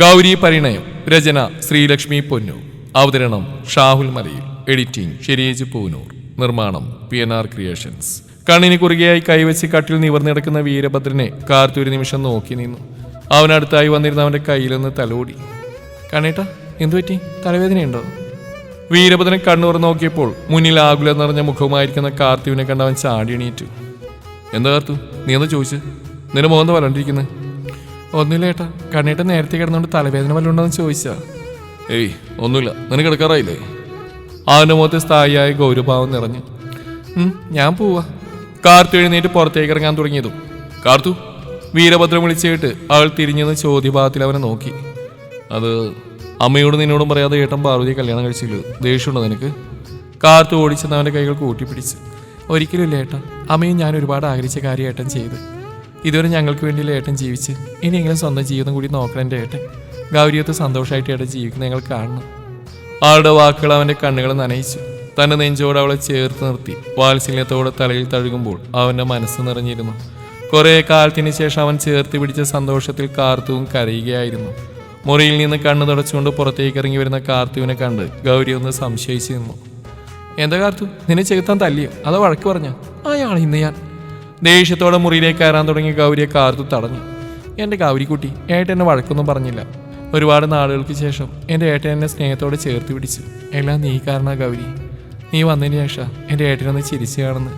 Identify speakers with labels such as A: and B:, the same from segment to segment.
A: ഗൗരി പരിണയം രചന ശ്രീലക്ഷ്മി പൊന്നു. അവതരണം ഷാഹുൽ മലയിൽ. എഡിറ്റിംഗ് ഷെരീജ് പൂനൂർ. നിർമ്മാണം പി എൻ ആർ ക്രിയേഷൻസ്. കണ്ണിന് കുറുകയായി കൈവച്ച് കട്ടിൽ നിവർന്നിടക്കുന്ന വീരഭദ്രനെ കാർത്തൊരു നിമിഷം നോക്കി നിന്നു. അവനടുത്തായി വന്നിരുന്ന അവന്റെ നിന്ന് തലോടി കണ്ണേട്ട എന്തു പറ്റി? തലവേദനയുണ്ടോ? വീരഭദ്രൻ കണ്ണൂർ നോക്കിയപ്പോൾ മുന്നിൽ ആകുല നിറഞ്ഞ മുഖവുമായിരിക്കുന്ന കാർത്തുവിനെ കണ്ടവൻ അവൻ ചാടി എണീറ്റു. എന്താ കാർത്തു? നീ എന്താ ചോദിച്ചു? നിന്റെ മോന്ത വരണ്ടിരിക്കുന്നത് ഒന്നുമില്ല ഏട്ടാ. കണ്ണീട്ട് നേരത്തെ കിടന്നുകൊണ്ട് തലവേദന വല്ല ഉണ്ടോ എന്ന് ചോദിച്ചാ. ഏയ് ഒന്നുമില്ല. നിനക്ക് കിടക്കാറായില്ലേ? അവന്റെ മുഖത്ത് സ്ഥായിയായ ഗൗരവഭാവം നിറഞ്ഞു. ഞാൻ പോവാ. കാർത്തു എഴുന്നേറ്റ് പുറത്തേക്ക് ഇറങ്ങാൻ തുടങ്ങിയതും. കാർത്തു വീരഭദ്രം വിളിച്ചിട്ട് അവൾ തിരിഞ്ഞെന്ന് ചോദ്യഭാഗത്തിൽ അവനെ നോക്കി. അത് അമ്മയോട് നിന്നോടും പറയാതെ ഏട്ടൻ പാർവതിയെ കല്യാണം കഴിച്ചില്ല? ദേഷ്യമുണ്ടോ നിനക്ക്? കാർത്തു ഓടിച്ചെന്ന് അവന്റെ കൈകൾ കൂട്ടിപ്പിടിച്ച്. ഒരിക്കലും ഇല്ല ഏട്ടൻ അമ്മയും ഞാൻ ഒരുപാട് ആഗ്രഹിച്ച കാര്യം ഏട്ടൻ ചെയ്ത് ഇതുവരെ ഞങ്ങൾക്ക് വേണ്ടിയില്ല ഏട്ടൻ ജീവിച്ച്? ഇനിയെങ്കിലും സ്വന്തം ജീവിതം കൂടി നോക്കണം ഏട്ടൻ. ഗൗരിയത്ത് സന്തോഷമായിട്ട് ഏട്ടൻ ജീവിക്കുന്ന ഞങ്ങൾ കാണണം. ആളുടെ വാക്കുകൾ അവന്റെ കണ്ണുകൾ നനയിച്ചു. തന്റെ നെഞ്ചോട് അവളെ ചേർത്ത് നിർത്തി. വാത്സല്യത്തോടെ തലയിൽ തഴുകുമ്പോൾ അവന്റെ മനസ്സ് നിറഞ്ഞിരുന്നു. കുറേ കാലത്തിന് ശേഷം അവൻ ചേർത്ത് പിടിച്ച സന്തോഷത്തിൽ കാർത്തുവും കരയുകയായിരുന്നു. മുറിയിൽ നിന്ന് കണ്ണു തുടച്ചുകൊണ്ട് പുറത്തേക്ക് ഇറങ്ങി വരുന്ന കാർത്തുവിനെ കണ്ട് ഗൗരി ഒന്ന് സംശയിച്ചിരുന്നു. എന്താ കാർത്തു? നിന്നെ ചെകുത്താൻ തല്ലിയോ? അതോ വഴക്ക് പറഞ്ഞ? അയാൾ ഇന്ന് ഞാൻ ദേഷ്യത്തോടെ മുറിയിലേക്ക് കയറാൻ തുടങ്ങിയ ഗൗരിയെ കാർത്തു തടഞ്ഞു. എന്റെ ഗൗരിക്കുട്ടി ഏട്ടൻ എന്നെ വഴക്കൊന്നും പറഞ്ഞില്ല. ഒരുപാട് നാളുകൾക്ക് ശേഷം എന്റെ ഏട്ടൻ എന്നെ സ്നേഹത്തോടെ ചേർത്ത് പിടിച്ചു. എല്ലാം നീ കാരണ ഗൗരി. നീ വന്നതിന് ശേഷം എന്റെ ഏട്ടനൊന്ന് ചിരിച്ചു കാണുന്നു.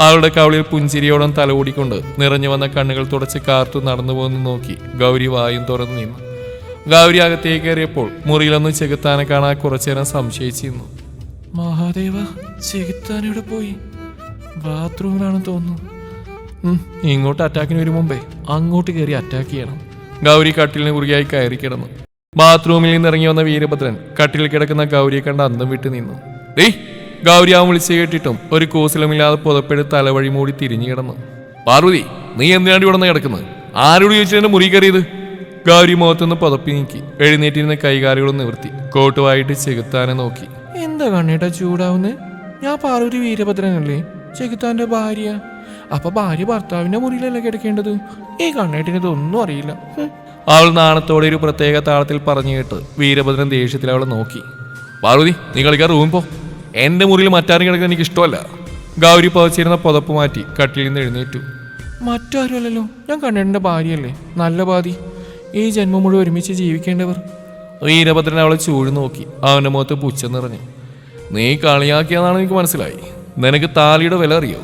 A: അവളുടെ കവളിൽ പുഞ്ചിരിയോളം തലകൂടിക്കൊണ്ട് നിറഞ്ഞു വന്ന കണ്ണുകൾ തുടച്ച് കാർത്തു നടന്നു പോകുന്നു നോക്കി ഗൗരി വായും തുറന്നു നിന്നു. ഗൗരി അകത്തേക്ക് കയറിയപ്പോൾ മുറിയിലൊന്ന് ചെകുത്താനെ കാണാൻ കുറച്ചേരം സംശയിച്ചിരുന്നു. മഹാദേവ ചെകുത്താനെവിടെ പോയി? ബാത്റൂമിലാണെന്ന് തോന്നുന്നു. ഇങ്ങോട്ട് അറ്റാക്കിന് വരും മുമ്പേ അങ്ങോട്ട് കയറി അറ്റാക്ക് ചെയ്യണം. ഗൗരി കട്ടിലിന് കുറുകിയായി കയറി കിടന്നു. ബാത്റൂമിൽ നിന്ന് ഇറങ്ങി വന്ന വീരഭദ്രൻ കട്ടിലിൽ കിടക്കുന്ന ഗൗരിയെ കണ്ട് അന്തം വിട്ട് നിന്നു. ഏയ് ഗൗരി ആ വിളിച്ചു കേട്ടിട്ടും ഒരു കൂസലമില്ലാതെ പുതപ്പെടുത്ത് തലവഴി മൂടി തിരിഞ്ഞു കിടന്നു. പാർവതി നീ എന്തിനാണ് ഇവിടെ കിടക്കുന്നത്? ആരോട് ചോദിച്ചതിന്റെ മുറി കയറിയത്? ഗൗരി മുഖത്തുനിന്ന് പുതപ്പി നീക്കി എഴുന്നേറ്റിരുന്ന കൈകാലുകളും നിവർത്തി കോട്ടുവായിട്ട് ചെകുത്താനെ നോക്കി. എന്താ കണ്ണേട്ടാ ചൂടാവുന്നേ? ഞാൻ പാർവതി വീരഭദ്രനല്ലേ? ചെകുത്താന്റെ ഭാര്യ. അപ്പൊ ഭാര്യ ഭർത്താവിന്റെ മുറിയിലല്ലേ കിടക്കേണ്ടത്? ഈ കണ്ണേട്ടിന് ഇതൊന്നും അറിയില്ല. അവൾ നാണത്തോടെ ഒരു പ്രത്യേക താളത്തിൽ പറഞ്ഞു കേട്ട് വീരഭദ്രൻ ദേഷ്യത്തിൽ അവളെ നോക്കി. പാർവതി നീ കളിക്കാൻ റൂം പോ. എന്റെ മുറിയിൽ മറ്റാരും കിടക്കാൻ എനിക്ക് ഇഷ്ടമല്ല. ഗൗരി പതച്ചിരുന്ന പുതപ്പ് മാറ്റി കട്ടിലിൽ നിന്ന് എഴുന്നേറ്റു. മറ്റാരുമല്ലല്ലോ? ഞാൻ കണ്ണേടിന്റെ ഭാര്യയല്ലേ? നല്ല ബാധി ഈ ജന്മം മുഴുവൻ ഒരുമിച്ച് ജീവിക്കേണ്ടവർ. വീരഭദ്രൻ അവളെ ചൂഴ് നോക്കി. അവന്റെ മുഖത്ത് പുച്ഛം നിറഞ്ഞു. നീ കളിയാക്കിയതാണെന്ന് എനിക്ക് മനസ്സിലായി. നിനക്ക് താലിയുടെ വില അറിയോ?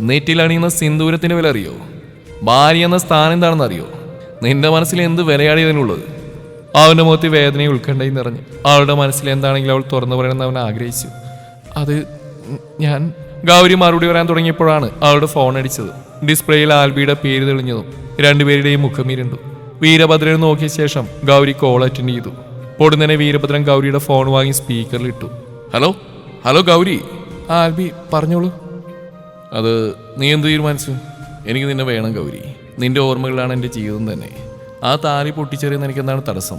A: നെറ്റിലണിയുന്ന സിന്ദൂരത്തിന്റെ വില അറിയോ? ഭാര്യ എന്ന സ്ഥാനം എന്താണെന്ന് അറിയോ? നിന്റെ മനസ്സിൽ എന്ത് വിലയാടിയതിനുള്ളത് അവന്റെ മുഖത്ത് വേദനയെ ഉൾക്കണ്ടായി നിറഞ്ഞു. അവളുടെ മനസ്സിൽ എന്താണെങ്കിലും അവൾ തുറന്നു പറയണമെന്ന് അവൻ ആഗ്രഹിച്ചു. അത് ഞാൻ ഗൗരി മറുപടി വരാൻ തുടങ്ങിയപ്പോഴാണ് അവളുടെ ഫോൺ അടിച്ചത്. ഡിസ്പ്ലേയിൽ ആൽബിയുടെ പേര് തെളിഞ്ഞതും രണ്ടുപേരുടെയും മുഖം ഇരുണ്ടു. വീരഭദ്രനെ നോക്കിയ ശേഷം ഗൗരി കോൾ അറ്റൻഡ് ചെയ്തു. പൊടുന്നനെ വീരഭദ്രൻ ഗൗരിയുടെ ഫോൺ വാങ്ങി സ്പീക്കറിൽ ഇട്ടു. Hello hello Gauri? ആൽബി പറഞ്ഞോളൂ. അത് നീ എന്ത് തീരുമാനിച്ചു? എനിക്ക് നിന്നെ വേണം ഗൗരി. നിന്റെ ഓർമ്മകളാണ് എന്റെ ജീവിതം തന്നെ. ആ താലി പൊട്ടിച്ചെറിയുന്ന എനിക്ക് എന്താണ് തടസ്സം?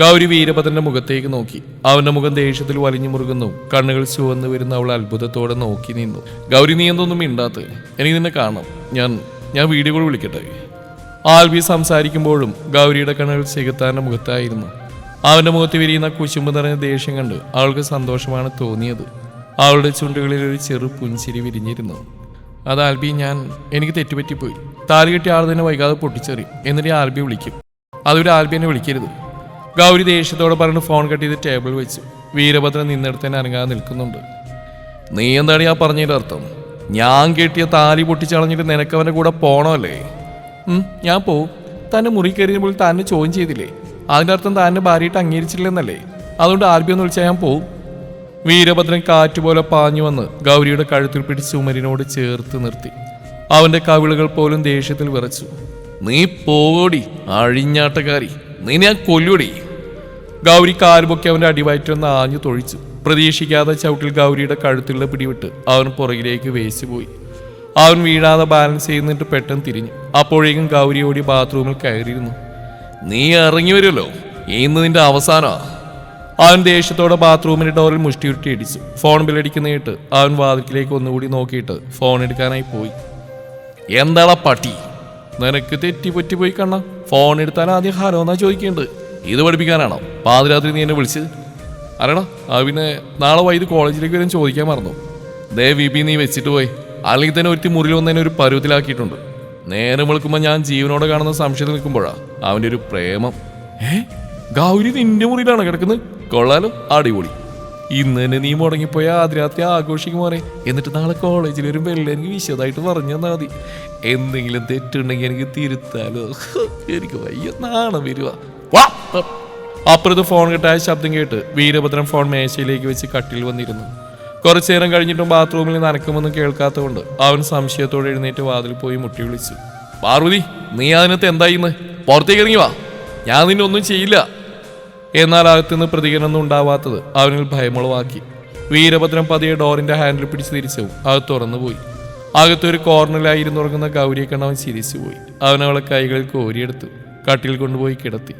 A: ഗൗരി വീരഭദ്രന്റെ മുഖത്തേക്ക് നോക്കി. അവന്റെ മുഖം ദേഷ്യത്തിൽ വലിഞ്ഞു മുറുകുന്നു. കണ്ണുകൾ ചുവന്നു വരുന്ന അവൾ അത്ഭുതത്തോടെ നോക്കി നിന്നു. ഗൗരി നീ എന്തൊന്നും മിണ്ടാത്ത? എനിക്ക് നിന്നെ കാണാം ഞാൻ ഞാൻ വീഡിയോ കോൾ വിളിക്കട്ടെ? ആൽബി സംസാരിക്കുമ്പോഴും ഗൗരിയുടെ കണ്ണുകൾ ചെകുത്താന്റെ മുഖത്തായിരുന്നു. അവന്റെ മുഖത്ത് വിരിയുന്ന കുശുമ്പ് നിറഞ്ഞ ദേഷ്യം കണ്ട് അവൾക്ക് സന്തോഷമാണ് തോന്നിയത്. അവളുടെ ചുണ്ടുകളിൽ ഒരു ചെറു പുഞ്ചിരി വിരിഞ്ഞിരുന്നു. അത് ആൽബി ഞാൻ എനിക്ക് തെറ്റുപറ്റിപ്പോയി. താലി കെട്ടി ആൾ തന്നെ വൈകാതെ പൊട്ടിച്ചെറി. എന്നിട്ട് ആൽബി വിളിക്കും. അതൊരു ആൽബി എന്നെ വിളിക്കരുത്. ഗൗരി ദേഷ്യത്തോടെ പറഞ്ഞു ഫോൺ കട്ട് ചെയ്ത് ടേബിൾ വെച്ചു വീരഭദ്രൻ നിന്നിടത്ത് തന്നെ അനങ്ങാതെ നിൽക്കുന്നുണ്ട്. നീ എന്താണ് ഞാൻ പറഞ്ഞതിന്റെ അർത്ഥം? ഞാൻ കെട്ടിയ താലി പൊട്ടിച്ചളഞ്ഞിട്ട് നിനക്കവന്റെ കൂടെ പോണമല്ലേ? ഞാൻ പോവും. തന്നെ മുറി കയറിയപ്പോൾ തന്നെ ചോദ്യം ചെയ്തില്ലേ? അതിന്റെ അർത്ഥം തന്നെ ഭാര്യയിട്ട് അംഗീകരിച്ചില്ലെന്നല്ലേ അതുകൊണ്ട് ആൽബി ഒന്ന് വിളിച്ചാൽ ഞാൻ പോവും. വീരഭദ്രൻ കാറ്റുപോലെ പാഞ്ഞു വന്ന് ഗൗരിയുടെ കഴുത്തിൽ പിടിച്ച് ഉമരിനോട് ചേർത്ത് നിർത്തി. അവന്റെ കവിളുകൾ പോലും ദേഷ്യത്തിൽ വിറച്ചു. നീ പോടി അഴിഞ്ഞാട്ടക്കാരി. നീ ഞാൻ കൊല്ലുടി. ഗൗരി കാലുപൊക്കി അവന്റെ അടിവയറ്റൊന്ന് ആഞ്ഞു തൊഴിച്ചു. പ്രതീക്ഷിക്കാതെ ചവിട്ടിൽ ഗൗരിയുടെ കഴുത്തിലുള്ള പിടിവിട്ട് അവൻ പുറകിലേക്ക് വേശുപോയി അവൻ വീഴാതെ ബാലൻസ് ചെയ്യുന്നിട്ട് പെട്ടെന്ന് തിരിഞ്ഞു. അപ്പോഴേക്കും ഗൗരി ഓടി ബാത്റൂമിൽ കയറിയിരുന്നു. നീ ഇറങ്ങി വരുമല്ലോ. ഇന്ന് നിന്റെ അവസാനമാ. അവൻ ദേഷ്യത്തോടെ ബാത്റൂമിന്റെ ഡോറിൽ മുഷ്ടിയുരുട്ടി ഇടിച്ചു. ഫോൺ ബില്ലടിക്കുന്ന കേട്ട് അവൻ വാതിൽക്കിലേക്ക് ഒന്നുകൂടി നോക്കിയിട്ട് ഫോൺ എടുക്കാനായി പോയി. എന്താടാ പട്ടി? നിനക്ക് തെറ്റി പോയി കണ്ണ. ഫോൺ എടുത്താൽ ആദ്യം ഹലോ എന്നാ ചോദിക്കേണ്ടത്? ഇത് പഠിപ്പിക്കാനാണോ? പാതിരാത്രി നീ എന്നെ വിളിച്ചത്? അറിയണോ അവന് നാളെ വൈകിട്ട് കോളേജിലേക്ക് വരാൻ ചോദിക്കാൻ മറന്നു. ദേ വിപി നീ വെച്ചിട്ട് പോയി. അല്ലെങ്കിൽ തന്നെ ഒരുത്തി മുറിയിൽ വന്നതിനെ ഒരു പരുവത്തിലാക്കിയിട്ടുണ്ട്. നേരം വിളിക്കുമ്പോൾ ഞാൻ ജീവനോടെ കാണുന്ന സംശയത്തിൽ നിൽക്കുമ്പോഴാണ് അവന്റെ ഒരു പ്രേമം. ഏ? ഗൗരി നിന്റെ മുറിയിലാണ് കിടക്കുന്നത്? കൊള്ളാലോ അടിപൊളി. ഇന്ന് തന്നെ നീ മുടങ്ങിപ്പോയ ആദ്യരാത്രി ആഘോഷിക്കും മോനെ. എന്നിട്ട് നാളെ കോളേജിൽ ഒരു വെള്ളം എനിക്ക് വിശദമായിട്ട് പറഞ്ഞു തന്നാൽ മതി. എന്തെങ്കിലും തെറ്റുണ്ടെങ്കിൽ എനിക്ക് തിരുത്താലോ. എനിക്ക് വയ്യ നാണം വരുക. അപ്പുറത്ത് ഫോൺ കിട്ടായ ശബ്ദം കേട്ട് വീരഭദ്രൻ ഫോൺ മേശയിലേക്ക് വെച്ച് കട്ടിൽ വന്നിരുന്നു. കുറച്ചു നേരം കഴിഞ്ഞിട്ടും ബാത്റൂമിൽ നനക്കുമെന്ന് കേൾക്കാത്തതുകൊണ്ട് അവൻ സംശയത്തോടെ എഴുന്നേറ്റ് വാതിൽ പോയി മുട്ടി വിളിച്ചു. പാർവതി നീ അതിനകത്ത് എന്തായിന്ന് പുറത്തേക്ക് ഇറങ്ങി വാ. ഞാൻ നിന്നൊന്നും ചെയ്യില്ല. എന്നാൽ അകത്തുനിന്ന് പ്രതികരണമൊന്നും ഉണ്ടാവാത്തത് അവനിൽ ഭയമുളവാക്കി. വീരഭദ്രൻ പതിയെ ഡോറിന്റെ ഹാൻഡിൽ പിടിച്ച് തിരിച്ചു അത് തുറന്നുപോയി. അകത്തൊരു കോർണറിലായിരുന്നു ഉറങ്ങുന്ന ഗൗരിയെ കണ്ട് അവൻ ചിരിച്ചുപോയി. അവൻ അവളെ കൈകളിൽ കോരിയെടുത്തു. കട്ടിൽ കൊണ്ടുപോയി കിടത്തി.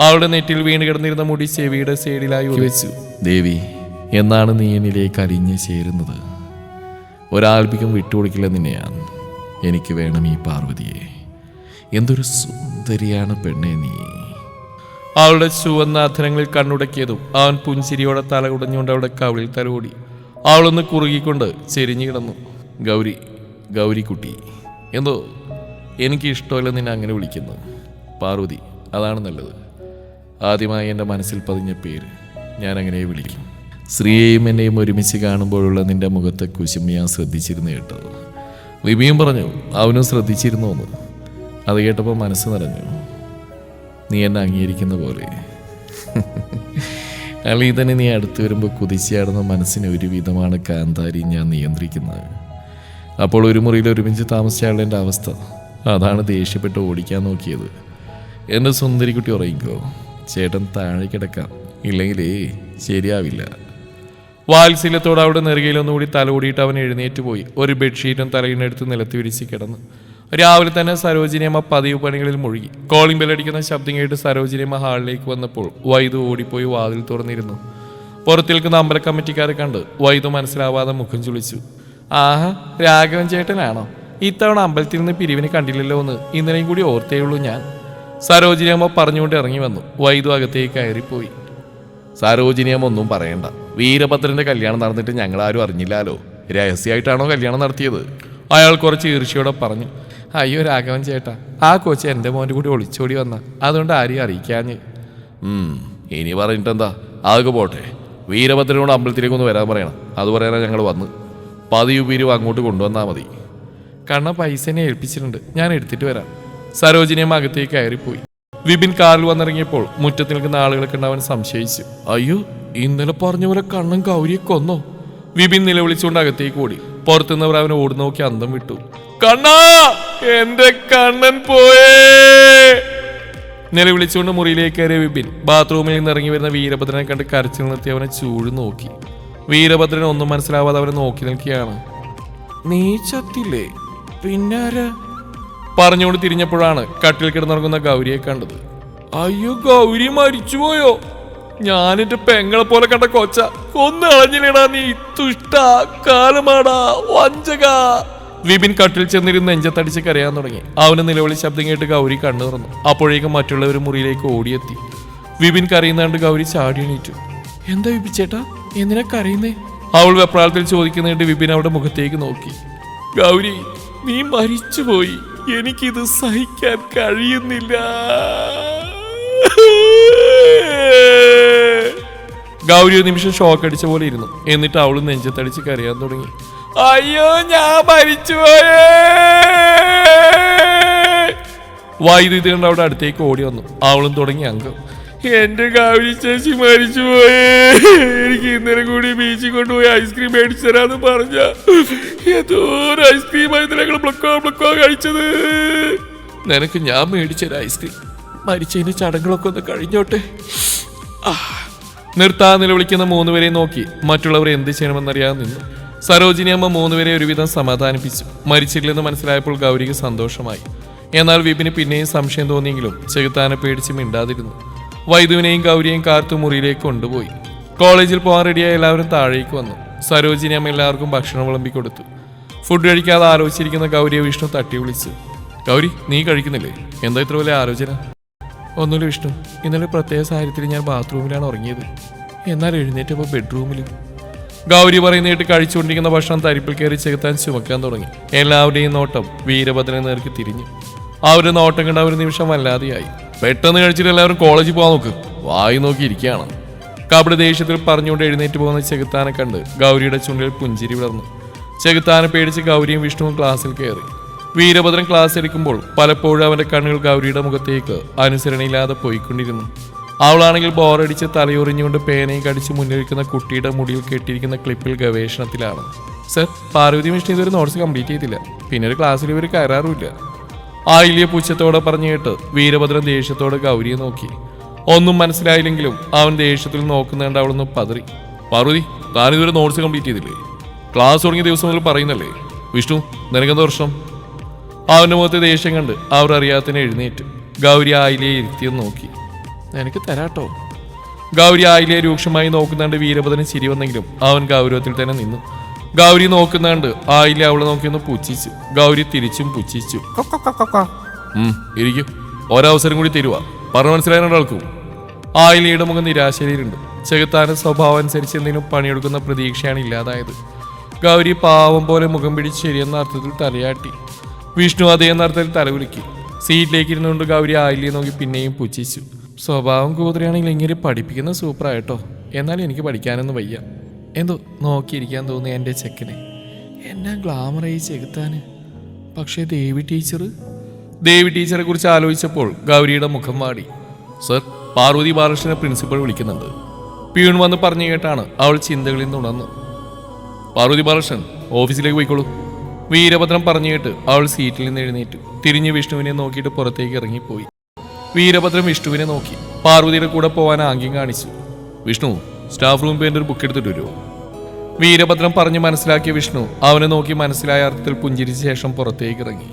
A: അവളുടെ നെറ്റിൽ വീണ് കിടന്നിരുന്ന മുടി ചെവിയുടെ സൈഡിലായി വെച്ചു ദേവി എന്നാണ് നീ എന്നിലേക്ക് അലിഞ്ഞു ചേരുന്നത്? ഒരാൽപികം വിട്ടുകൊടുക്കില്ല നിന്നെയാണ് എനിക്ക് വേണം ഈ പാർവതിയെ. എന്തൊരു സുന്ദരിയാണ് പെണ്ണെ നീ. അവളുടെ ചുവന്ന അധരങ്ങളിൽ കണ്ണുടക്കിയതും അവൻ പുഞ്ചിരിയോടെ തല കുടഞ്ഞുകൊണ്ട് അവളുടെ കവിളിൽ തലോടി. അവളൊന്ന് കുറുകിക്കൊണ്ട് ചെരിഞ്ഞു കിടന്നു. ഗൗരി ഗൗരിക്കുട്ടി എന്തോ എനിക്ക് ഇഷ്ടമല്ല നിന്നെ അങ്ങനെ വിളിക്കുന്നത് പാർവതി അതാണ് നല്ലത്. ആദ്യമായി എന്റെ മനസ്സിൽ പതിഞ്ഞ പേര്. ഞാൻ അങ്ങനെ വിളിക്കും. സ്ത്രീയെയും എന്നെയും ഒരുമിച്ച് കാണുമ്പോഴുള്ള നിന്റെ മുഖത്തെ കുശുമ്പ് ഞാൻ ശ്രദ്ധിച്ചിരുന്നു കേട്ടത് വിമിയും പറഞ്ഞു അവനും ശ്രദ്ധിച്ചിരുന്നു അത് കേട്ടപ്പോൾ മനസ്സ് നിറഞ്ഞു. നീ എന്നെ അംഗീകരിക്കുന്ന പോലെ. അല്ലെങ്കിൽ തന്നെ നീ അടുത്ത് വരുമ്പോൾ കുതിച്ചാടുന്ന മനസ്സിന് ഒരുവിധമാണ് കാന്താരി ഞാൻ നിയന്ത്രിക്കുന്നത്. അപ്പോൾ ഒരു മുറിയിൽ ഒരുമിച്ച് താമസിച്ചാളുടെ അവസ്ഥ. അതാണ് ദേഷ്യപ്പെട്ട് ഓടിക്കാൻ നോക്കിയത്. എന്റെ സുന്ദരിക്കുട്ടി ഉറങ്ങിക്കോ. ചേട്ടൻ താഴെ കിടക്കാം. ഇല്ലെങ്കിലേ ശരിയാവില്ല. വാത്സല്യത്തോട് അവിടെ നെറുകയിലൊന്നുകൂടി തലോടിയിട്ട് അവൻ എഴുന്നേറ്റ് പോയി. ഒരു ബെഡ്ഷീറ്റും തലയിനെടുത്ത് നിലത്ത് വിരിച്ച് കിടന്നു രാവിലെ തന്നെ സരോജിനിയമ്മ പതിവ് പണികളിൽ മുഴുകി. കോളിംഗ് ബെല്ലടിക്കുന്ന ശബ്ദം കേട്ട് സരോജിനിയമ്മ ഹാളിലേക്ക് വന്നപ്പോൾ വൈദു ഓടിപ്പോയി വാതിൽ തുറന്നിരുന്നു. പുറത്തു നിൽക്കുന്ന അമ്പല കമ്മിറ്റിക്കാരെ കണ്ട് വൈദു മനസ്സിലാവാതെ മുഖം ചുളിച്ചു. ആഹാ രാഘവൻ ചേട്ടനാണോ? ഇത്തവണ അമ്പലത്തിൽ നിന്ന് പിരിവിനെ കണ്ടില്ലല്ലോ എന്ന് ഇന്നലെയും കൂടി ഓർത്തേയുള്ളൂ ഞാൻ. സരോജിനിയമ്മ പറഞ്ഞുകൊണ്ട് ഇറങ്ങി വന്നു. വൈദു അകത്തേക്ക് കയറിപ്പോയി. സരോജിനിയമ്മ ഒന്നും പറയണ്ട. വീരഭദ്രന്റെ കല്യാണം നടന്നിട്ട് ഞങ്ങൾ ആരും അറിഞ്ഞില്ലാലോ? രഹസ്യമായിട്ടാണോ കല്യാണം നടത്തിയത്? അയാൾ കുറച്ച് ഈർഷ്യയോടെ പറഞ്ഞു. അയ്യോ രാഘവൻ ചേട്ടാ. ആ കൊച്ചി എന്റെ മോന്റെ കൂടി ഒളിച്ചോടി വന്ന. അതുകൊണ്ട് ആരെയും അറിയിക്കാഞ്ഞ്. ഇനി പറഞ്ഞിട്ടെന്താ? അതൊക്കെ പോട്ടെ. വീരഭദ്രനോട് അമ്പലത്തിലേക്ക് ഒന്ന് വരാൻ പറയണം. അത് പറയാനാണ് ഞങ്ങൾ വന്ന്. പതിവ് പിരിവ് അങ്ങോട്ട് കൊണ്ടുവന്നാൽ മതി. കണ്ണ പൈസ എന്നെ ഏൽപ്പിച്ചിട്ടുണ്ട്. ഞാൻ എടുത്തിട്ട് വരാം. സരോജിനിയും അകത്തേക്ക് കയറിപ്പോയി. വിപിൻ കാറിൽ വന്നിറങ്ങിയപ്പോൾ മുറ്റത്ത് നിൽക്കുന്ന ആളുകളെ കണ്ടവൻ അവൻ സംശയിച്ചു. അയ്യോ ഇന്നലെ പറഞ്ഞ പോലെ കണ്ണും ഗൗരിയെ കൊന്നോ വിപിൻ നിലവിളിച്ചുകൊണ്ട് അകത്തേക്ക് ഓടി. പുറത്തുനിന്നവർ അവനെ ഓടി നോക്കി അന്തം വിട്ടു. കണ്ണാ എന്റെ കണ്ണൻ പോയേ! നിലവിളിച്ചുകൊണ്ട് മുറിയിലേക്ക് കയറിയ വിപിൻ ബാത്റൂമിൽ നിന്ന് ഇറങ്ങി വരുന്ന വീരഭദ്രനെ കണ്ട് കരച്ചിൽ നിർത്തി അവനെ ചൂട് നോക്കി. വീരഭദ്രൻ ഒന്നും മനസ്സിലാവാതെ അവനെ നോക്കി നിൽക്കുകയാണ്. നീ ചത്തില്ലേ? പിന്നെ പറഞ്ഞുകൊണ്ട് തിരിഞ്ഞപ്പോഴാണ് കട്ടിൽ കിടന്നിറങ്ങുന്ന ഗൗരിയെ കണ്ടത്. അയ്യോ ഗൗരി മരിച്ചുപോയോ? ഞാനെന്റെ പെങ്ങളെ പോലെ കണ്ട കൊച്ച. കൊന്നു കളഞ്ഞില്ലേടാ നീ. തുഷ്ട കാലമാടാ വഞ്ചക. വിപിൻ കട്ടിൽ ചെന്നിരുന്ന് നെഞ്ചത്തടിച്ച് കരയാൻ തുടങ്ങി. അവന് നിലവിളി ശബ്ദം കേട്ട് ഗൗരി കണ്ണു തുറന്നു. അപ്പോഴേക്കും മറ്റുള്ളവർ മുറിയിലേക്ക് ഓടിയെത്തി. വിപിൻ കരയുന്നാണ്ട് ഗൗരി ചാടി എണീറ്റു. എന്താ വിപിച്ചേട്ടാ എന്തിനാ കരയുന്നേ? അവൾ വെപ്രാളത്തിൽ ചോദിക്കുന്നതിന്റെ വിപിൻ അവളുടെ മുഖത്തേക്ക് നോക്കി. ഗൗരി നീ മരിച്ചുപോയി. എനിക്കിത് സഹിക്കാൻ കഴിയുന്നില്ല. ഗൗരി ഒരു നിമിഷം ഷോക്ക് അടിച്ച പോലെ ഇരുന്നു. എന്നിട്ട് അവൾ നെഞ്ചത്തടിച്ച് കരയാൻ തുടങ്ങി. അയ്യോ ഞാൻ മരിച്ചുപോയേ വൈദ്യുതി കണ്ട് അവിടെ അടുത്തേക്ക് ഓടി വന്നു. അവളും തുടങ്ങി അംഗം എന്റെ ഗൗരി ചേച്ചി മരിച്ചുപോയേ എനിക്ക് ഇന്നലെ കൂടി ബീച്ചിൽ കൊണ്ടുപോയി ഐസ്ക്രീം മേടിച്ചു തരാന്ന് പറഞ്ഞ. ഏതോ ഒരു ഐസ്ക്രീം ആയിരുന്നു ഞങ്ങൾ ബ്ലക്കോ ബ്ലക്കോ കഴിച്ചത്. നിനക്ക് ഞാൻ മേടിച്ചൊരു ഐസ്ക്രീം മരിച്ചതിന്റെ ചടങ്ങുകളൊക്കെ ഒന്ന് കഴിഞ്ഞോട്ടെ. നിർത്താ നിലവിളിക്കുന്ന മൂന്നുപേരെ നോക്കി മറ്റുള്ളവർ എന്ത് ചെയ്യണമെന്നറിയാതെ നിന്നു. സരോജിനി അമ്മ മൂന്നുപേരെ ഒരുവിധം സമാധാനിപ്പിച്ചു. മരിച്ചില്ലെന്ന് മനസ്സിലായപ്പോൾ ഗൗരിക്ക് സന്തോഷമായി. എന്നാൽ വിപിന് പിന്നെയും സംശയം തോന്നിയെങ്കിലും ചെകുത്താനെ പേടിച്ച് മിണ്ടാതിരുന്നു. വൈദുവിനെയും ഗൗരിയെയും കാർത്തു മുറിയിലേക്ക് കൊണ്ടുപോയി. കോളേജിൽ പോകാൻ റെഡിയായ എല്ലാവരും താഴേക്ക് വന്നു. സരോജിനി അമ്മ എല്ലാവർക്കും ഭക്ഷണം വിളമ്പി കൊടുത്തു. ഫുഡ് കഴിക്കാതെ ആലോചിച്ചിരിക്കുന്ന ഗൗരിയെ വിഷ്ണു തട്ടി വിളിച്ചു. ഗൗരി നീ കഴിക്കുന്നില്ലേ? എന്താ ഇത്ര വലിയ ആലോചന? ഒന്നുമില്ല വിഷ്ണു. ഇന്നലെ പ്രത്യേക സാഹചര്യത്തിൽ ഞാൻ ബാത്റൂമിലാണ് ഉറങ്ങിയത്. എന്നാൽ എഴുന്നേറ്റപ്പോൾ ബെഡ്റൂമിൽ ഗൗരി പറയുന്നേട്ട് കഴിച്ചുകൊണ്ടിരിക്കുന്ന ഭക്ഷണം തരിപ്പിൽ കയറി ചെകുത്താൻ ചുമക്കാൻ തുടങ്ങി. എല്ലാവരുടെയും നോട്ടം വീരഭദ്രനെ നേർക്ക് തിരിഞ്ഞു. ആ ഒരു നോട്ടം കണ്ട ഒരു നിമിഷം വല്ലാതെയായി. പെട്ടെന്ന് കഴിച്ചിട്ട് എല്ലാവരും കോളേജിൽ പോകാൻ നോക്ക്. വായി നോക്കി ഇരിക്കുകയാണ്. കബഡി ദേഷ്യത്തിൽ പറഞ്ഞുകൊണ്ട് എഴുന്നേറ്റ് പോകുന്ന ചെകുത്താനെ കണ്ട് ഗൗരിയുടെ ചുണ്ടിൽ പുഞ്ചിരി വിളർന്നു. ചെകുത്താനെ പേടിച്ച് ഗൗരിയും വിഷ്ണുവും ക്ലാസ്സിൽ കയറി. വീരഭദ്രൻ ക്ലാസ് എടുക്കുമ്പോൾ പലപ്പോഴും അവന്റെ കണ്ണുകൾ ഗൗരിയുടെ മുഖത്തേക്ക് അനുസരണയില്ലാതെ പോയിക്കൊണ്ടിരുന്നു. അവളാണെങ്കിൽ ബോറടിച്ച് തലയൊറിഞ്ഞുകൊണ്ട് പേനയും കടിച്ച് മുന്നിലിരിക്കുന്ന കുട്ടിയുടെ മുടിയിൽ കെട്ടിയിരിക്കുന്ന ക്ലിപ്പിൽ ഗവേഷണത്തിലാണ്. സർ പാർവതി മിഷൻ ഇതൊരു നോട്ട്സ് കംപ്ലീറ്റ് ചെയ്തില്ല. പിന്നെ ഒരു ക്ലാസ്സിൽ ഇവർ കയറാറുമില്ല ആയില്യ പുച്ഛത്തോടെ പറഞ്ഞു കേട്ട് വീരഭദ്രൻ ദേഷ്യത്തോടെ ഗൗരിയെ നോക്കി. ഒന്നും മനസ്സിലായില്ലെങ്കിലും അവൻ ദേഷ്യത്തിൽ നോക്കുന്നുണ്ട് അവളൊന്ന് പതറി. പാർവതി താനിതൊരു നോട്ട്സ് കംപ്ലീറ്റ് ചെയ്തില്ലേ? ക്ലാസ് തുടങ്ങിയ ദിവസം മുതൽ പറയുന്നല്ലേ? വിഷ്ണു നിനക്കെന്താ പ്രശ്നം? അവന്റെ മുഖത്ത് ദേഷ്യം കണ്ട് അവർ അറിയാത്തതിനെ എഴുന്നേറ്റ് ഗൗരി ആയിലയെ ഇരുത്തിയെന്ന് നോക്കി. എനിക്ക് തരാട്ടോ. ഗൗരി ആയിലയെ രൂക്ഷമായി നോക്കുന്നുണ്ട് വീരഭദ്രൻ ചിരി വന്നെങ്കിലും അവൻ ഗൗരവത്തിൽ തന്നെ നിന്നു. ഗൗരി നോക്കുന്നുണ്ട് ആയില അവളെ നോക്കിയൊന്ന് പുച്ഛിച്ചു. ഗൗരി തിരിച്ചും പുച്ഛിച്ചു. ഇരിക്കും. ഒരവസരം കൂടി തരുക പറഞ്ഞു മനസ്സിലായ ഒരാൾക്കും. ആയിലയുടെ മുഖം നിരാശയിലുണ്ട്. ചെകുത്താന സ്വഭാവം അനുസരിച്ച് എന്തെങ്കിലും പണിയെടുക്കുന്ന പ്രതീക്ഷയാണ് ഇല്ലാതായത്. ഗൗരി പാവം പോലെ മുഖം പിടിച്ച് ശരിയെന്ന അർത്ഥത്തിൽ തലയാട്ടി. വിഷ്ണു അതേ അർത്ഥത്തിൽ തലകുലുക്കി സീറ്റിലേക്ക് ഇരുന്നുകൊണ്ട് ഗൗരി ആയില്ലേ നോക്കി പിന്നെയും പുച്ഛിച്ചു. സ്വഭാവം കൂതിരിയാണെങ്കിൽ ഇങ്ങനെ പഠിപ്പിക്കുന്ന സൂപ്പറായിട്ടോ എന്നാൽ എനിക്ക് പഠിക്കാനൊന്നും വയ്യ. എന്തോ നോക്കിയിരിക്കാൻ തോന്നി എന്റെ ചെക്കനെ. എന്നാ ഗ്ലാമറായി ചെകുത്താന്. പക്ഷേ ദേവി ടീച്ചർ ദേവി ടീച്ചറെ കുറിച്ച് ആലോചിച്ചപ്പോൾ ഗൗരിയുടെ മുഖം വാടി. സർ പാർവതി ബാലകൃഷ്ണനെ പ്രിൻസിപ്പൾ വിളിക്കുന്നുണ്ട്. പിയൂൺ വന്ന് പറഞ്ഞു കേട്ടാണ് അവൾ ചിന്തകളിൽ നിന്ന് ഉണർന്നു പാർവതി ബാലകൃഷ്ണൻ ഓഫീസിലേക്ക് പോയിക്കോളൂ. വീരഭദ്രം പറഞ്ഞു കേട്ട് അവൾ സീറ്റിൽ നിന്ന് എഴുന്നേറ്റു തിരിഞ്ഞ് വിഷ്ണുവിനെ നോക്കിയിട്ട് പുറത്തേക്ക് ഇറങ്ങിപ്പോയി. വീരഭദ്രം വിഷ്ണുവിനെ നോക്കി. പാർവതിയുടെ കൂടെ പോകാൻ ആംഗ്യം കാണിച്ചു. വിഷ്ണു സ്റ്റാഫ് റൂം പേന്റെ ഒരു ബുക്ക് എടുത്തിട്ട് വരുമോ വീരഭദ്രം പറഞ്ഞ് മനസ്സിലാക്കിയ വിഷ്ണു അവനെ നോക്കി മനസ്സിലായ അർത്ഥത്തിൽ പുഞ്ചിരിച്ച ശേഷം പുറത്തേക്ക് ഇറങ്ങി.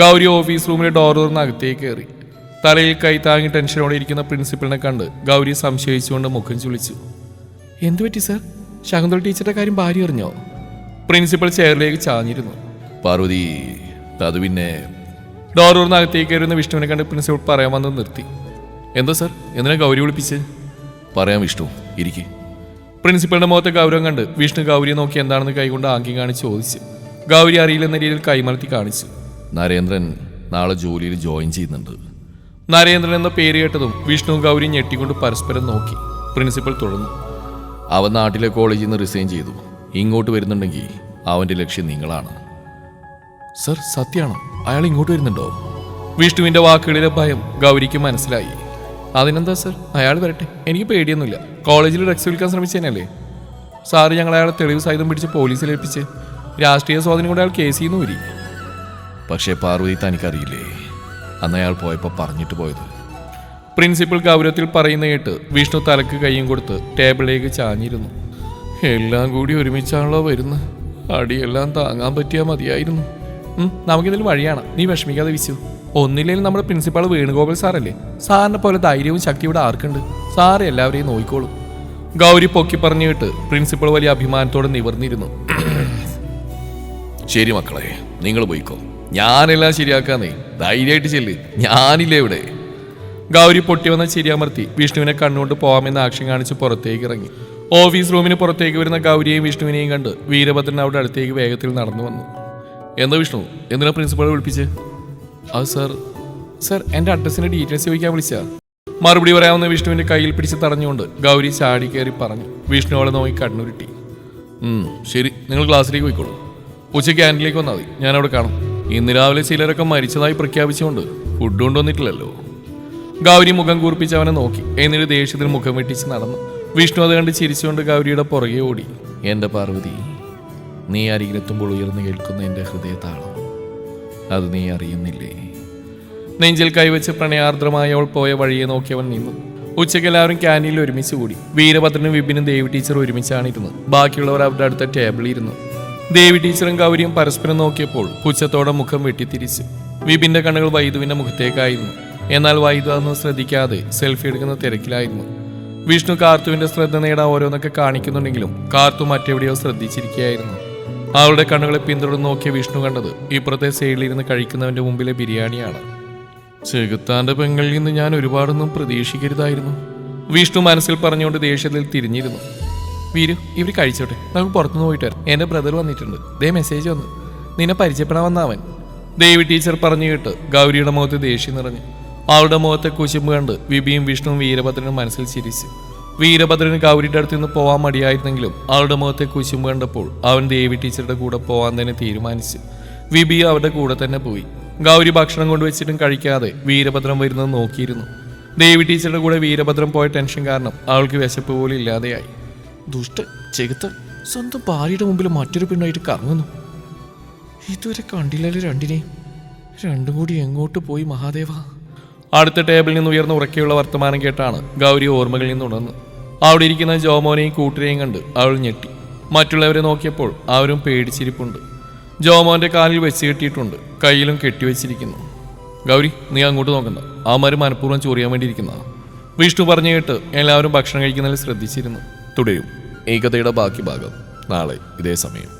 A: ഗൗരി ഓഫീസ് റൂമിലെ ഡോർ തുറന്ന് അകത്തേക്ക് കയറി. തലയിൽ കൈ താങ്ങി ടെൻഷനോടെ ഇരിക്കുന്ന പ്രിൻസിപ്പളിനെ കണ്ട് ഗൗരി സംശയിച്ചുകൊണ്ട് മുഖം ചുളിച്ചു. എന്തു പറ്റി സർ ശകുന്തള ടീച്ചറുടെ കാര്യം ഭാര്യ അറിഞ്ഞോ? പ്രിൻസിപ്പൽ ചെയറിലേക്ക് ചാഞ്ഞിരുന്നു. പാർവതി അത് പിന്നെ ഡോറൂർന്ന് അകത്തേക്ക് കയറുന്ന വിഷ്ണുവിനെ കണ്ട് പ്രിൻസിപ്പൾ പറയാൻ വന്ന് നിർത്തി. എന്താ സർ? എന്തിനാ ഗൗരി വിളിപ്പിച്ച്? പറയാം വിഷ്ണു ഇരിക്കെ. പ്രിൻസിപ്പളിന്റെ മുഖത്തെ ഗൗരവം കണ്ട് വിഷ്ണു ഗൗരിയെ നോക്കി എന്താണെന്ന് കൈകൊണ്ട് ആംഗ്യം കാണിച്ച് ചോദിച്ചു ഗൗരി അറിയില്ലെന്ന രീതിയിൽ കൈമലത്തി കാണിച്ചു. നരേന്ദ്രൻ നാളെ ജോലിയിൽ ജോയിൻ ചെയ്യുന്നുണ്ട്. നരേന്ദ്രൻ എന്ന പേര് കേട്ടതും വിഷ്ണു ഗൗരി ഞെട്ടിക്കൊണ്ട് പരസ്പരം നോക്കി. പ്രിൻസിപ്പൽ തുടർന്നു. അവൻ നാട്ടിലെ കോളേജിൽ നിന്ന് റിസൈൻ ചെയ്തു. ഇങ്ങോട്ട് വരുന്നുണ്ടെങ്കിൽ അവന്റെ ലക്ഷ്യം നിങ്ങളാണ്. സർ സത്യാണ്. അയാൾ ഇങ്ങോട്ട് വരുന്നുണ്ടോ? വിഷ്ണുവിന്റെ വാക്കുകളിലെ ഭയം ഗൗരിക്ക് മനസ്സിലായി. അതിനെന്താ സർ? അയാൾ വരട്ടെ. എനിക്ക് പേടിയൊന്നുമില്ല. കോളേജിൽ ഡ്രഗ്സ് വിൽക്കാൻ ശ്രമിച്ചതിനല്ലേ സാറ് ഞങ്ങൾ അയാളെ തെളിവ് സഹിതം പിടിച്ച് പോലീസിൽ ഏൽപ്പിച്ച് രാഷ്ട്രീയ സ്വാധീനം കൊണ്ട് അയാൾ നിന്ന് ഊരി പക്ഷേ പാർവതി തനിക്കറിയില്ലേ? അന്ന് അയാൾ പോയപ്പോൾ പറഞ്ഞിട്ട് പോയത്. പ്രിൻസിപ്പൽ ഗൗരവത്തിൽ പറയുന്ന കേട്ട് വിഷ്ണു തലക്ക് കൈയും കൊടുത്ത് ടേബിളിലേക്ക് ചാഞ്ഞിരുന്നു. എല്ലാം കൂടി ഒരുമിച്ചാണല്ലോ വരുന്നത്. അടിയെല്ലാം താങ്ങാൻ പറ്റിയാൽ മതിയായിരുന്നു. നമുക്കിതിലും നമുക്കിതിൽ വഴിയാണ്. നീ വിഷമിക്കാതെ വിശു ഒന്നില്ലെങ്കിൽ നമ്മുടെ പ്രിൻസിപ്പാൾ വേണുഗോപാൽ സാറല്ലേ? സാറിനെ പോലെ ധൈര്യവും ശക്തി ഇവിടെ ആർക്കുണ്ട്? സാറ് എല്ലാവരെയും നോക്കിക്കോളും. ഗൗരി പൊക്കി പറഞ്ഞു കേട്ട് പ്രിൻസിപ്പൾ വലിയ അഭിമാനത്തോടെ നിവർന്നിരുന്നു. ശരി മക്കളെ നിങ്ങൾ പോയിക്കോ. ഞാനെല്ലാം ശരിയാക്കാന്നേ. ധൈര്യമായിട്ട് ചെല്ല്. ഞാനില്ലേ ഇവിടെ. ഗൗരി പൊട്ടി വന്ന ശരിയാമർത്തി. വിഷ്ണുവിനെ കണ്ണുകൊണ്ട് പോവാമെന്ന് ആക്ഷൻ കാണിച്ച് പുറത്തേക്ക് ഇറങ്ങി. ഓഫീസ് റൂമിന് പുറത്തേക്ക് വരുന്ന ഗൗരിയെയും വിഷ്ണുവിനെയും കണ്ട് വീരഭദ്രൻ അവിടെ അടുത്തേക്ക് വേഗത്തിൽ നടന്നു വന്നു. എന്താ വിഷ്ണു? എന്തിനാ പ്രിൻസിപ്പളെ വിളിപ്പിച്ച്? അത് സർ. സർ എന്റെ അഡ്രസ്സിന്റെ ഡീറ്റെയിൽസ് ചോദിക്കാൻ വിളിച്ച. മറുപടി പറയാവുന്ന വിഷ്ണുവിന്റെ കയ്യിൽ പിടിച്ച് തടഞ്ഞുകൊണ്ട് ഗൗരി ചാടി കയറി പറഞ്ഞു. വിഷ്ണു അവളെ നോക്കി കണ്ണുരുട്ടി. ശരി. നിങ്ങൾ ക്ലാസ്സിലേക്ക് പോയിക്കോളൂ. ഉച്ചയ്ക്ക് ക്യാന്റീനിലേക്ക് വന്നാൽ മതി. ഞാൻ അവിടെ കാണും. ഇന്ന് രാവിലെ ചിലരൊക്കെ മരിച്ചതായി പ്രഖ്യാപിച്ചുകൊണ്ട് ഫുഡ് കൊണ്ടുവന്നിട്ടില്ലല്ലോ. ഗൗരി മുഖം കൂർപ്പിച്ച് അവനെ നോക്കി. എന്നിട്ട് ദേഷ്യത്തിൽ മുഖം വെട്ടിച്ച് നടന്നു. വിഷ്ണു അത് കണ്ട് ചിരിച്ചുകൊണ്ട് ഗൗരിയുടെ പുറകെ ഓടി. എന്റെ പാർവതി നീ അരികിലെത്തുമ്പോൾ ഉയർന്നു കേൾക്കുന്ന എന്റെ ഹൃദയതാളം. അത് നീ അറിയുന്നില്ലേ? നെഞ്ചിൽ കൈവച്ച് പ്രണയാർദ്രമായി അവൾ പോയ വഴിയെ നോക്കിയവൻ നിന്നു. ഉച്ചയ്ക്ക് എല്ലാവരും ക്യാന്റീനിൽ ഒരുമിച്ച് കൂടി. വീരഭദ്രനും വിപിനും ദേവി ടീച്ചറും ഒരുമിച്ചാണ് ഇരുന്നത് ബാക്കിയുള്ളവർ അവരുടെ അടുത്ത ടേബിളിൽ ഇരുന്നു ദേവി ടീച്ചറും ഗൗരിയും പരസ്പരം നോക്കിയപ്പോൾ പുച്ഛത്തോടെ മുഖം വെട്ടിത്തിരിച്ചു. വിപിന്റെ കണ്ണുകൾ വൈദുവിന്റെ മുഖത്തേക്കായിരുന്നു. എന്നാൽ വൈദു അതൊന്നും ശ്രദ്ധിക്കാതെ സെൽഫി എടുക്കുന്ന തിരക്കിലായിരുന്നു. വിഷ്ണു കാർത്തുവിന്റെ ശ്രദ്ധ നേടാൻ ഓരോന്നൊക്കെ കാണിക്കുന്നുണ്ടെങ്കിലും കാർത്തു മറ്റെവിടെയോ ശ്രദ്ധിച്ചിരിക്കുകയായിരുന്നു. അവളുടെ കണ്ണുകളെ പിന്തുടർന്ന് നോക്കിയ വിഷ്ണു കണ്ടത് ഇപ്പുറത്തെ സൈഡിലിരുന്ന് കഴിക്കുന്നവന്റെ മുമ്പിലെ ബിരിയാണിയാണ്. ചെകുത്താന്റെ പെങ്ങളിൽ നിന്ന് ഞാൻ ഒരുപാടൊന്നും പ്രതീക്ഷിക്കരുതായിരുന്നു. വിഷ്ണു മനസ്സിൽ പറഞ്ഞുകൊണ്ട് ദേഷ്യത്തിൽ തിരിഞ്ഞിരുന്നു. വീരു ഇവർ കഴിച്ചോട്ടെ. നമുക്ക് പുറത്തുനിന്ന് പോയിട്ട് വരാം. എന്റെ ബ്രദർ വന്നിട്ടുണ്ട്. ദേ മെസ്സേജ് വന്നു. നിന്നെ പരിചയപ്പെടാൻ വന്ന അവൻ. ദേവി ടീച്ചർ പറഞ്ഞു കേട്ട് ഗൗരിയുടെ മുഖത്ത് ദേഷ്യം നിറഞ്ഞു. അവളുടെ മുഖത്തെ കുശുമ്പ് കണ്ട് വിബിയും വിഷ്ണുവും വീരഭദ്രനും മനസ്സിൽ ചിരിച്ചു. വീരഭദ്രന് ഗൗരിയുടെ അടുത്ത് നിന്ന് പോവാൻ മടിയായിരുന്നെങ്കിലും അവളുടെ മുഖത്തെ കുശുമ്പ് കണ്ടപ്പോൾ അവൻ ദേവി ടീച്ചറുടെ കൂടെ പോവാൻ തന്നെ തീരുമാനിച്ചു. വിബി അവരുടെ കൂടെ തന്നെ പോയി. ഗൗരി ഭക്ഷണം കൊണ്ടുവച്ചിട്ടും കഴിക്കാതെ വീരഭദ്രം വരുന്നത് നോക്കിയിരുന്നു. ദേവി ടീച്ചറുടെ കൂടെ വീരഭദ്രം പോയ ടെൻഷൻ കാരണം അവൾക്ക് വിശപ്പ് പോലും ഇല്ലാതെയായി. ദുഷ്ട ചെകുത്തൻ സ്വന്തം ഭാര്യയുടെ മുമ്പിൽ മറ്റൊരു പെണ്ണായിട്ട് കറങ്ങുന്നു. ഇതുവരെ കണ്ടില്ലല്ലോ രണ്ടിനെയും? രണ്ടും കൂടി എങ്ങോട്ട് പോയി മഹാദേവ? അടുത്ത ടേബിളിൽ നിന്ന് ഉയർന്ന ഉറക്കെയുള്ള വർത്തമാനം കേട്ടാണ് ഗൗരി ഓർമ്മകളിൽ നിന്ന് ഉണർന്ന് അവിടെ ഇരിക്കുന്ന ജോമോനെയും കൂട്ടരെയും കണ്ട് അവൾ ഞെട്ടി. മറ്റുള്ളവരെ നോക്കിയപ്പോൾ അവരും പേടിച്ചിരിപ്പുണ്ട്. ജോമോന്റെ കാലിൽ വെച്ച് കെട്ടിയിട്ടുണ്ട്. കയ്യിലും കെട്ടിവെച്ചിരിക്കുന്നു ഗൗരി നീ അങ്ങോട്ട് നോക്കണ്ട. അവന്മാർ മനഃപൂർവം ചൊറിയാൻ വേണ്ടിയിരിക്കുന്ന വിഷ്ണു പറഞ്ഞു കേട്ട് എല്ലാവരും ഭക്ഷണം കഴിക്കുന്നതിൽ ശ്രദ്ധിച്ചിരുന്നു. തുടരും. ഏകതയുടെ ബാക്കി ഭാഗം നാളെ ഇതേ സമയം.